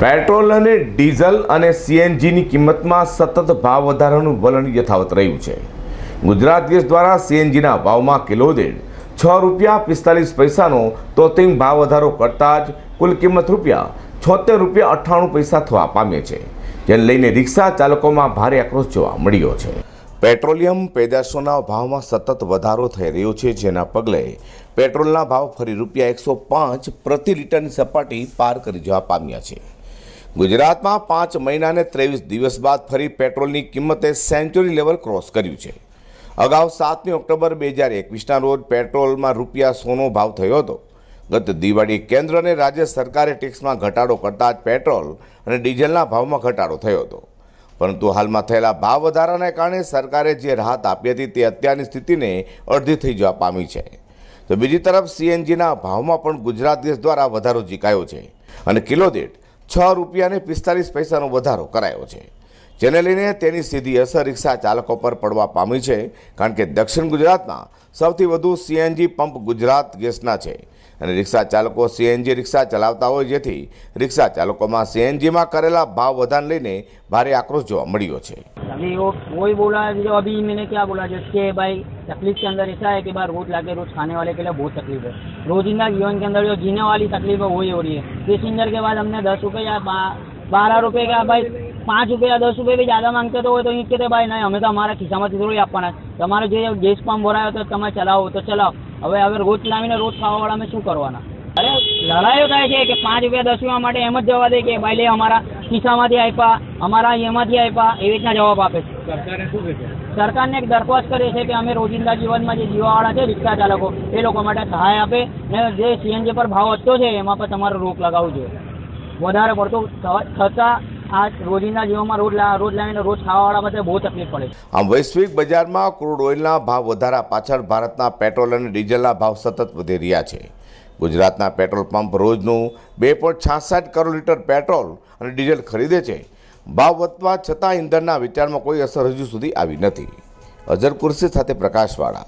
Petrol અને diesel અને સીએનજીની કિંમતમાં સતત ભાવ વધારાનું વલણ યથાવત રહ્યું છે. ગુજરાત ગેસ દ્વારા સીએનજીના ભાવમાં કિલો દીઠ છ રૂપિયા પિસ્તાલીસ પૈસાનો તોતિંગ ભાવ વધારો કરતાં જ કુલ કિંમત રૂપિયા છોતેર રૂપિયા અઠ્ઠાણું પૈસા થવા પામે છે, જેને લઈને રિક્ષા ચાલકોમાં ભારે આક્રોશ જોવા મળ્યો છે. પેટ્રોલિયમ પેદાશોના ભાવમાં સતત વધારો થઈ રહ્યો છે, જેના પગલે પેટ્રોલના ભાવ ફરી રૂપિયા એકસો પાંચ પ્રતિ લીટરની સપાટી પાર કરી જવા પામ્યા છે. ગુજરાતમાં પાંચ મહિના અને ત્રેવીસ દિવસ બાદ ફરી પેટ્રોલની કિંમતે સેન્ચુરી લેવલ ક્રોસ કર્યું છે. અગાઉ સાતમી ઓક્ટોબર બે હજાર એકવીસના રોજ પેટ્રોલમાં રૂપિયા સોનો ભાવ થયો હતો. ગત દિવાળી કેન્દ્ર અને રાજ્ય સરકારે ટેક્સમાં ઘટાડો કરતાં જ પેટ્રોલ અને ડીઝલના ભાવમાં ઘટાડો થયો હતો. પરંતુ હાલમાં થયેલા ભાવ વધારાને કારણે સરકારે જે રાહત આપી હતી તે અત્યારની સ્થિતિને અડધી થઈ જવા પામી છે. તો બીજી તરફ સીએનજીના ભાવમાં પણ ગુજરાત દેશ દ્વારા વધારો ઝીકાયો છે. અને કિલો દીઠ છ રૂપિયાને પિસ્તાલીસ પૈસાનો વધારો કરાયો છે. જેને લઈને તેની સીધી અસર રિક્ષા ચાલકો પર પડવા પામી છે, કારણ કે દક્ષિણ ગુજરાતમાં સૌથી વધુ સીએનજી પંપ ગુજરાત ગેસના છે. અને રિક્ષા ચાલકો સીએનજી રિક્ષા ચલાવતા હોય જેથી રિક્ષા ચાલકોમાં સીએનજીમાં કરેલા ભાવ વધારને લઈને ભારે આક્રોશ જોવા મળ્યો છે. अभी वो, वही बोला जो अभी मैंने क्या बोला, जैसे भाई तकलीफ़ के अंदर ऐसा है कि भाई रोज लाके रोज खाने वाले के लिए बहुत तकलीफ़ है। रोजिंदा जीवन के अंदर जो जीने वाली तकलीफ़ है, वही हो रही है। पैसेंजर के बाद हमने दस रुपये या बारह रुपये का भाई, पाँच रुपये या પાંચ રૂપિયા દસ રૂપિયા બી જ્યાદા માંગતો હોય તો એ કે ભાઈ નહીં અમે તો અમારા ખિસ્સામાંથી થોડી આપવાના તમારો જે ગેસ પંપ तो તો तो तो तो चलाओ तो चलाओ। ચલાવો अगर रोज રોજ रोज खावा वाला અમે शू કરવાના અરે લડાઈઓ થાય છે કે પાંચ રૂપિયા દસ રૂપિયા માટે એમ જ જવા દે કે ભાઈ લે અમારા ખિસ્સામાંથી આપ્યા અમારા એમાંથી આપ્યા એવી રીતના જવાબ આપે છે. સરકારને એક દરખાસ્ત કરે છે કે અમે રોજિંદા જીવનમાં જે જીવાવાળા છે રિક્ષા ચાલકો એ લોકો માટે સહાય આપે ને જે સીએનજી પર ભાવ વધતો છે એમાં પર તમારે રોક લગાવવો જોઈએ. વધારે પડતો થતાં આ રોજિંદા જીવનમાં રોજ રોજ લાવીને રોજ ખાવાવાળા માટે બહુ તકલીફ પડે આમ વૈશ્વિક બજારમાં ક્રૂડ ઓઇલના ભાવ વધારા પાછળ ભારતના પેટ્રોલ અને ડીઝલના ભાવ સતત વધી રહ્યા છે. ગુજરાતના પેટ્રોલ પંપ રોજનું બે પોઈન્ટ છાસઠ કરોડ લીટર પેટ્રોલ અને ડીઝલ ખરીદે છે. ભાવ વધવા છતાં ઇંધણના વિચારમાં કોઈ અસર હજુ સુધી આવી નથી. અઝર કુર્સી સાથે પ્રકાશવાળા